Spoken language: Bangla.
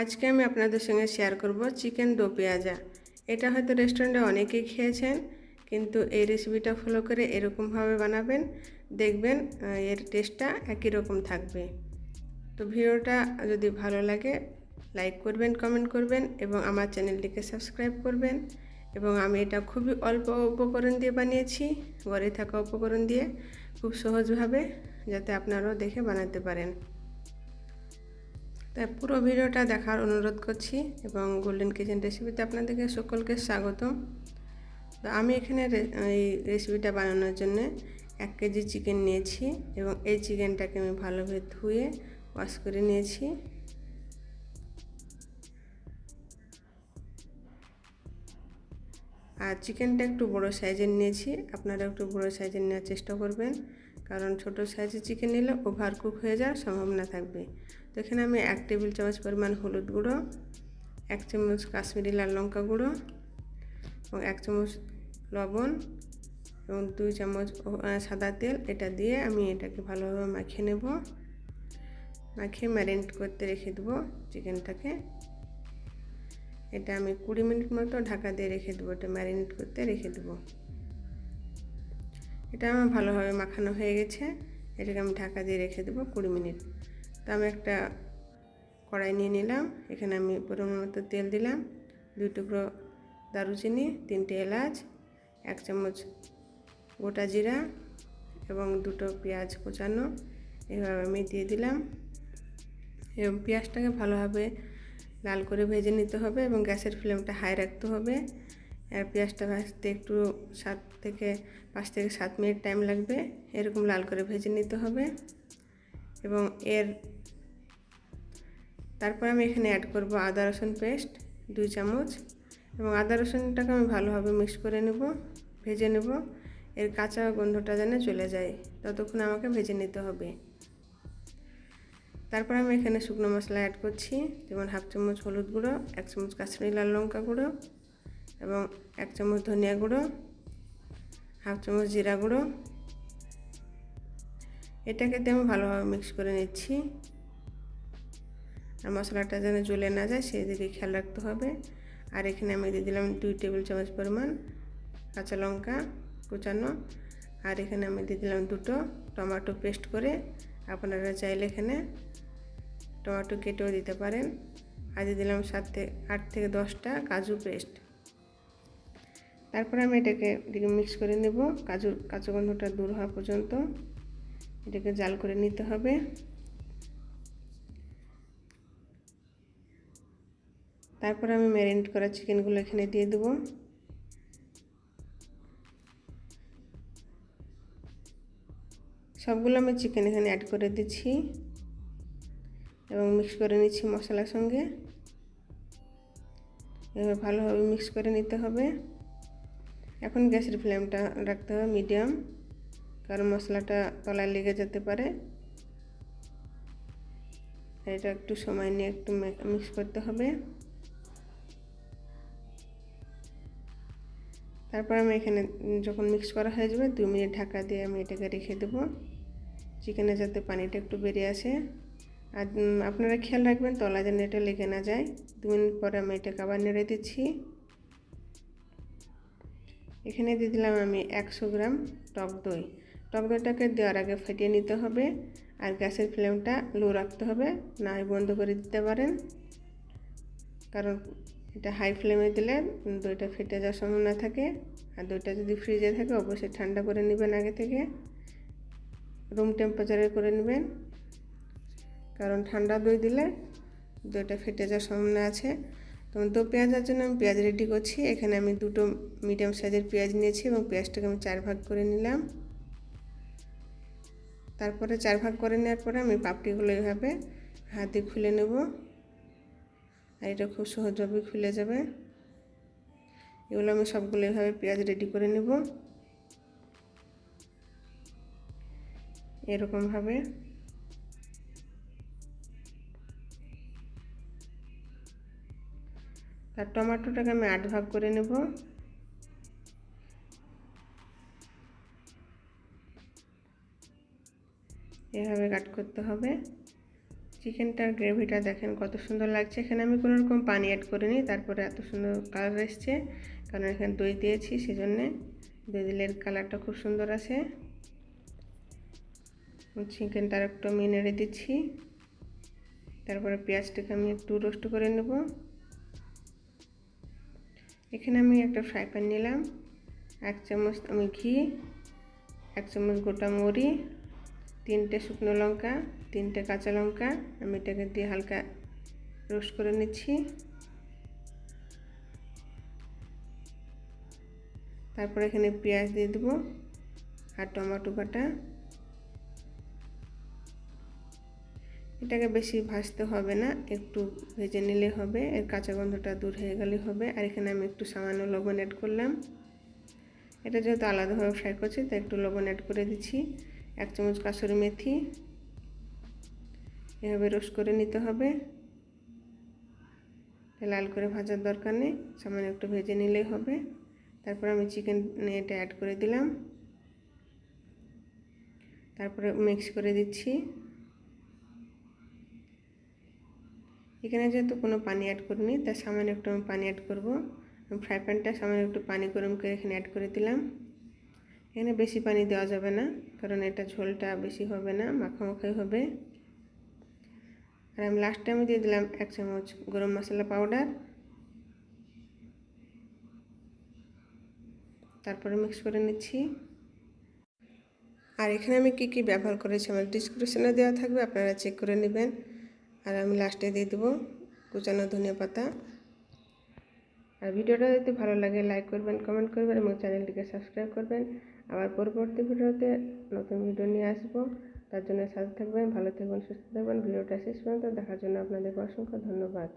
আজকে আমি আপনাদের সঙ্গে শেয়ার করব চিকেন দো পেঁয়াজা। এটা হয়তো রেস্টুরেন্টে অনেকেই খেয়েছেন, কিন্তু এই রেসিপিটা ফলো করে এরকমভাবে বানাবেন, দেখবেন এর টেস্টটা একই রকম থাকবে। তো ভিডিওটা যদি ভালো লাগে লাইক করবেন কমেন্ট করবেন এবং আমার চ্যানেলটিকে সাবস্ক্রাইব করবেন এবং আমি এটা খুবই অল্প উপকরণ দিয়ে বানিয়েছি, ঘরে থাকা উপকরণ দিয়ে, খুব সহজভাবে যাতে আপনারাও দেখে বানাতে পারেন। তাই পুরো ভিডিওটা দেখার অনুরোধ করছি এবং গোল্ডেন কিচেন রেসিপিতে আপনাদেরকে সকলকে স্বাগতম। তো আমি এখানে এই রেসিপিটা বানানোর জন্য এক কেজি চিকেন নিয়েছি এবং এই চিকেনটাকে আমি ভালোভাবে ধুয়ে ওয়াশ করে নিয়েছি। আর চিকেনটা একটু বড় সাইজের নিয়েছি আপনারা একটু বড় সাইজের নেওয়ার চেষ্টা করবেন। কারণ ছোট সাইজের চিকেন নিলে ওভার কুক হয়ে যাওয়ার সম্ভাবনা থাকবে। তো এখানে আমি এক টেবিল চামচ পরিমাণ হলুদ গুঁড়ো, এক চামচ কাশ্মীরি লাল লঙ্কা গুঁড়ো এবং এক চামচ লবণ এবং দুই চামচ সাদা তেল। এটা দিয়ে আমি এটাকে ভালোভাবে মাখিয়ে নেব। মাখিয়ে ম্যারিনেট করতে রেখে দেবো চিকেনটাকে এটা আমি কুড়ি মিনিট মতো ঢাকা দিয়ে রেখে দেবো। এটা ম্যারিনেট করতে রেখে দেবো। এটা আমার ভালোভাবে মাখানো হয়ে গেছে। এটাকে আমি ঢাকা দিয়ে রেখে দেবো কুড়ি মিনিট। তো আমি একটা কড়াই নিয়ে নিলাম। এখানে আমি পরিমাণ মতো তেল দিলাম। দুই টুকরো দারুচিনি, তিনটে এলাচ, এক চামচ গোটা জিরা এবং দুটো পেঁয়াজ কোচানো। এভাবে আমি দিয়ে দিলাম। এবং পেঁয়াজটাকে ভালোভাবে লাল করে ভেজে নিতে হবে এবং গ্যাসের ফ্লেমটা হাই রাখতে হবে। আর পেঁয়াজটা ভাজতে একটু সাত থেকে পাঁচ থেকে সাত মিনিট টাইম লাগবে। এরকম লাল করে ভেজে নিতে হবে। এবং এর তারপর আমি এখানে অ্যাড করব আদা, রসুন পেস্ট দুই চামচ। এবং আদা, রসুনটাকে আমি ভালোভাবে মিক্স করে নেব, ভেজে নেব। এর কাঁচা গন্ধটা যেন চলে যায়, ততক্ষণ আমাকে ভেজে নিতে হবে। তারপর আমি এখানে শুকনো মশলা অ্যাড করছি, যেমন হাফ চামচ হলুদ গুঁড়ো, এক চামচ কাশ্মীরি লাল লঙ্কা গুঁড়ো। এবং এক চামচ ধনিয়া গুঁড়ো, হাফ চামচ জিরা গুঁড়ো। এটাকে দিয়ে আমি ভালোভাবে মিক্স করে নিচ্ছি। আর মশলাটা যেন জ্বলে না যায়, সেই দিকে খেয়াল রাখতে হবে। আর এখানে আমি দিয়ে দিলাম দুই টেবিল চামচ পরিমাণ কাঁচা লঙ্কা কুচানো। আর এখানে আমি দিয়ে দিলাম দুটো টমেটো পেস্ট করে। আপনারা চাইলে এখানে টমেটো কেটেও দিতে পারেন। আর দিয়ে দিলাম সাত থেকে আট থেকে দশটা কাজু পেস্ট। তারপরে আমি এটাকে এদিকে মিক্স করে নেব। কাজু, কাঁচা গন্ধটা দূর হওয়া পর্যন্ত এটাকে জাল করে নিতে হবে। তারপর আমি ম্যারিনেট করা চিকেনগুলো এখানে দিয়ে দেবো। সবগুলো আমি চিকেন এখানে অ্যাড করে দিচ্ছি এবং মিক্স করে নিচ্ছি মশলার সঙ্গে। এবার ভালোভাবে মিক্স করে নিতে হবে। এখন গ্যাসের ফ্লেমটা রাখতে হবে মিডিয়াম, কারণ মশলাটা তলায় লেগে যেতে পারে। এটা একটু সময় নিয়ে একটু মিক্স করতে হবে। তারপর আমি এখানে যখন মিক্স করা হয়ে যাবে দু মিনিট ঢাকা দিয়ে আমি এটাকে রেখে দেবো। চিকেনে যাতে পানিটা একটু বেরিয়ে আসে। আর আপনারা খেয়াল রাখবেন তলা যেন এটা লেগে না যায়। দু মিনিট পরে আমি এটাকে আবার নেড়ে দিচ্ছি। এখানে দিয়ে দিলাম আমি একশো গ্রাম টক দই। টক দইটাকে দেওয়ার আগে ফেটিয়ে নিতে হবে আর গ্যাসের ফ্লেমটা লো রাখতে হবে, না বন্ধ করে দিতে পারেন। কারণ এটা হাই ফ্লেমে দিলে দইটা ফেটে যাওয়ার সম্ভাবনা থাকে। আর দইটা যদি ফ্রিজে থাকে, অবশ্যই ঠান্ডা করে নেবেন আগে থেকে। রুম টেম্পারেচারে করে নেবেন। কারণ ঠান্ডা দই দিলে দইটা ফেটে যাওয়ার সম্ভাবনা আছে। তো দো পেঁয়াজের জন্য আমি পেঁয়াজ রেডি করছি। এখানে আমি দুটো মিডিয়াম সাইজের পেঁয়াজ নিয়েছি এবং পেঁয়াজটাকে আমি চার ভাগ করে নিলাম। তারপরে চার ভাগ করে নেওয়ার পরে আমি পাপড়িগুলো এইভাবে হাতে খুলে নেব। আর এটা খুব সহজভাবে খুলে যাবে। এগুলো আমি সবগুলো এইভাবে পেঁয়াজ রেডি করে নেব। এরকমভাবে। তার টমেটোটাকে আমি আট ভাগ করে নেব। এভাবে কাট করতে হবে। চিকেনটার গ্রেভিটা দেখেন কত সুন্দর লাগছে। এখানে আমি কোনো রকম পানি অ্যাড করিনি, তারপরে এত সুন্দর কালার এসছে। কারণ এখানে দই দিয়েছি, সেজন্যে দই দিলে এর কালারটা খুব সুন্দর আছে। চিকেনটা একটু আমি নেড়ে দিচ্ছি। তারপরে পেঁয়াজটাকে আমি একটু রোস্ট করে নেব। এখানে আমি একটা ফ্রাই প্যান নিলাম, এক চামচ আমি ঘি, এক চামচ গোটা মরি, তিনটে শুকনো লঙ্কা, তিনটে কাঁচা লঙ্কা, আমি এটাকে দিয়ে হালকা রোস্ট করে নিচ্ছি। তারপর এখানে পেঁয়াজ দিয়ে দেবো আর টমেটো বাটা। এটাকে বেশি ভাজতে হবে না, একটু ভেজে নিলে হবে, এর কাঁচা গন্ধটা দূর হয়ে গেলে হবে। আর এখানে আমি একটু সামান্য লবণ অ্যাড করলাম। এটা যেহেতু আলাদাভাবে ফ্রাই করছি, তাই একটু লবণ অ্যাড করে দিচ্ছি। এক চামচ কাসুরি মেথি, এভাবে রোস্ট করে নিতে হবে। লাল করে ভাজার দরকার নেই, সামান্য একটু ভেজে নিলেই হবে। তারপর আমি চিকেন এটা অ্যাড করে দিলাম। তারপরে মিক্স করে দিচ্ছি। এখানে যেহেতু কোনো পানি অ্যাড করিনি তার সামান্য একটু আমি পানি অ্যাড করব। ফ্রাই প্যানটা সামান্য একটু পানি গরম করে এখানে অ্যাড করে দিলাম। এখানে বেশি পানি দেওয়া যাবে না, কারণ এটা ঝোলটা বেশি হবে না, মাখামাখাই হবে। আর আমি লাস্টে আমি দিয়ে দিলাম এক চামচ গরম মশলা পাউডার তারপরে মিক্স করে নিচ্ছি। আর এখানে আমি কি কি ব্যবহার করেছি আমার ডিসক্রিপশনে দেওয়া থাকবে, আপনারা চেক করে নেবেন। আর আমি লাস্টে দিয়ে দেবো কুচানো ধনিয়া পাতা। আর ভিডিওটা যদি ভালো লাগে লাইক করবেন কমেন্ট করবেন এবং চ্যানেলটিকে সাবস্ক্রাইব করবেন। আবার পরবর্তী ভিডিওতে নতুন ভিডিও নিয়ে আসব। তার জন্য সাথে থাকবেন, ভালো থাকবেন, সুস্থ থাকবেন। ভিডিওটা শেষ পর্যন্ত দেখার জন্য আপনাদেরকে অসংখ্য ধন্যবাদ।